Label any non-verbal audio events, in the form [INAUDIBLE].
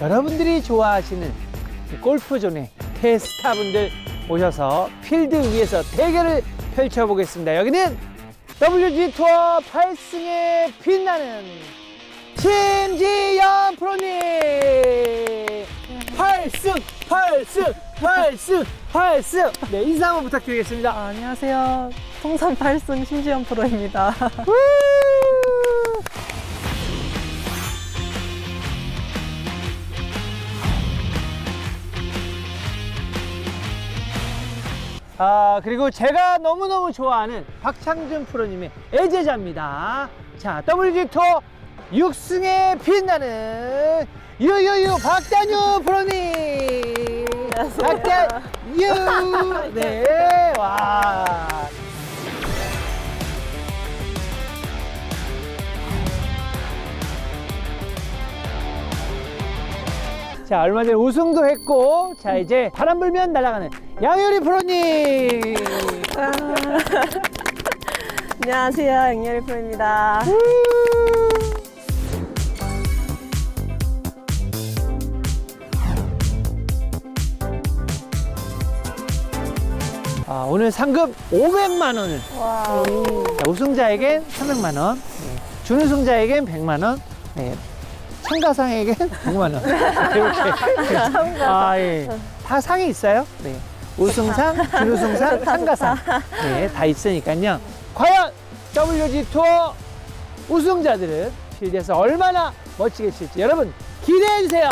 여러분들이 좋아하시는 이 골프존의 대스타분들 오셔서 필드 위에서 대결을 펼쳐보겠습니다. 여기는 WG 투어 8승에 빛나는 심지연 프로님 8승 8승 8승 8승 네 인사 한번 부탁드리겠습니다. 아, 안녕하세요. 통산 8승 심지연 프로입니다. 아 그리고 제가 너무너무 좋아하는 박창준 프로님의 애제자입니다. 자 WG 투어 6승에 빛나는 유유유 박단유 프로님. 박단유. [LAUGHS] 네 자 얼마 전에 우승도 했고 자 이제 바람 불면 날아가는 양효리 프로님 안녕하세요. 양예리 프로입니다. 아, 오늘 상금 500만 원을 와. 자, 우승자에겐 300만 원, 네. 준우승자에겐 100만 원, 네. 참가상에겐 100만 원. 이렇게. 아, 예. 다 상이 있어요. 네. 우승상, 준우승상, [LAUGHS] 참가상. 네, 다 있으니까요. 과연 WG 투어 우승자들은 필드에서 얼마나 멋지게 칠지 여러분 기대해 주세요.